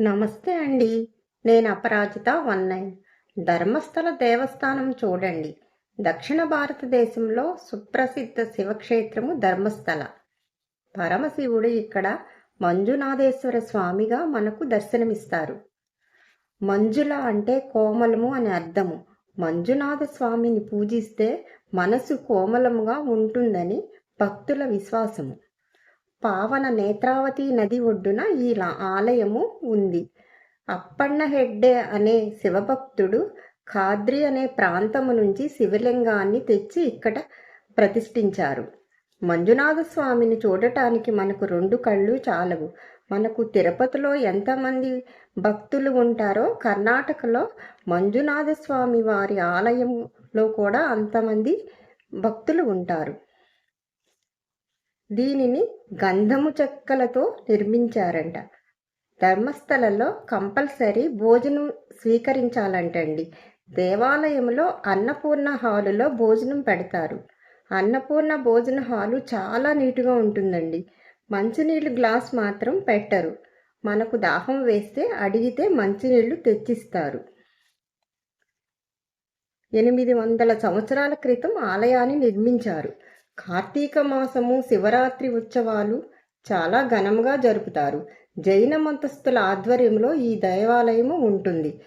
నమస్తే అండి. నేను అపరాజిత వన్ నైన్. ధర్మస్థల దేవస్థానం చూడండి. దక్షిణ భారతదేశంలో సుప్రసిద్ధ శివక్షేత్రము ధర్మస్థల. పరమశివుడు ఇక్కడ మంజునాథేశ్వర స్వామిగా మనకు దర్శనమిస్తారు. మంజుల అంటే కోమలము అని అర్థము. మంజునాథ స్వామిని పూజిస్తే మనసు కోమలముగా ఉంటుందని భక్తుల విశ్వాసము. పావన నేత్రావతి నది ఒడ్డున ఈ లా- ఆలయము ఉంది. అప్పన్న హెడ్డే అనే శివభక్తుడు ఖాద్రి అనే ప్రాంతము నుంచి శివలింగాన్ని తెచ్చి ఇక్కడ ప్రతిష్ఠించారు. మంజునాథ స్వామిని చూడటానికి మనకు రెండు కళ్ళు చాలవు. మనకు తిరుపతిలో ఎంతమంది భక్తులు ఉంటారో కర్ణాటకలో మంజునాథ స్వామి వారి ఆలయంలో కూడా అంతమంది భక్తులు ఉంటారు. దీనిని గంధము చెక్కలతో నిర్మించారంట. ధర్మస్థలలో కంపల్సరీ భోజనం స్వీకరించాలంటండి. దేవాలయంలో అన్నపూర్ణ హాలులో భోజనం పెడతారు. అన్నపూర్ణ భోజన హాలు చాలా నీటుగా ఉంటుందండి. మంచినీళ్ళు గ్లాస్ మాత్రం పెట్టరు. మనకు దాహం వేస్తే అడిగితే మంచినీళ్ళు తెచ్చిస్తారు. ఎనిమిది వందల సంవత్సరాల క్రితం ఆలయాన్ని నిర్మించారు. కార్తీక మాసము శివరాత్రి ఉత్సవాలు చాలా ఘనంగా జరుపుతారు. జైన మతస్థుల ఆధ్వర్యంలో ఈ దేవాలయము ఉంటుంది.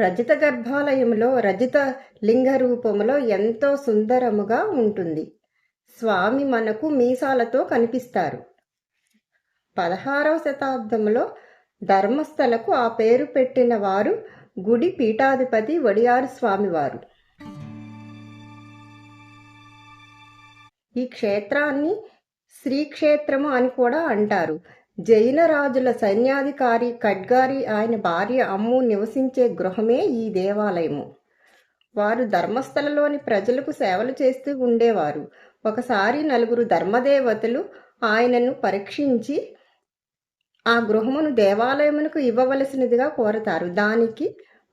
రజిత గర్భాలయంలో రజిత లింగ రూపంలో ఎంతో సుందరముగా ఉంటుంది. స్వామి మనకు మీసాలతో కనిపిస్తారు. పదహారవ శతాబ్దంలో ధర్మస్థలకు ఆ పేరు పెట్టిన వారు గుడి పీఠాధిపతి వడియారు స్వామివారు. ఈ క్షేత్రాన్ని శ్రీక్షేత్రము అని కూడా అంటారు. జైన రాజుల సైన్యాధికారి ఖడ్గారి ఆయన భార్య అమ్ము నివసించే గృహమే ఈ దేవాలయము. వారు ధర్మస్థలలోని ప్రజలకు సేవలు చేస్తూ ఉండేవారు. ఒకసారి నలుగురు ధర్మదేవతలు ఆయనను పరీక్షించి ఆ గృహమును దేవాలయమునకు ఇవ్వవలసినదిగా కోరతారు. దానికి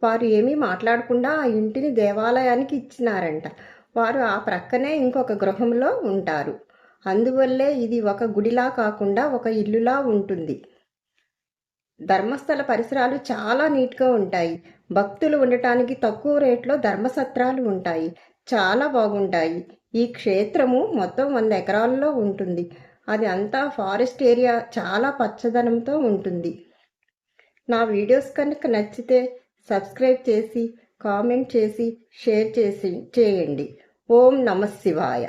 వారు ఏమీ మాట్లాడకుండా ఆ ఇంటిని దేవాలయానికి ఇచ్చినారంట. వారు ఆ ప్రక్కనే ఇంకొక గృహంలో ఉంటారు. అందువల్లే ఇది ఒక గుడిలా కాకుండా ఒక ఇల్లులా ఉంటుంది. ధర్మస్థల పరిసరాలు చాలా నీట్గా ఉంటాయి. భక్తులు ఉండటానికి తక్కువ రేట్లో ధర్మసత్రాలు ఉంటాయి. చాలా బాగుంటాయి. ఈ క్షేత్రము మొత్తం వంద ఎకరాల్లో ఉంటుంది. అది అంతా ఫారెస్ట్ ఏరియా చాలా పచ్చదనంతో ఉంటుంది. నా వీడియోస్ కనుక నచ్చితే సబ్స్క్రైబ్ చేసి కామెంట్ చేసి షేర్ చేసి చేయండి. ఓం నమ శివాయ.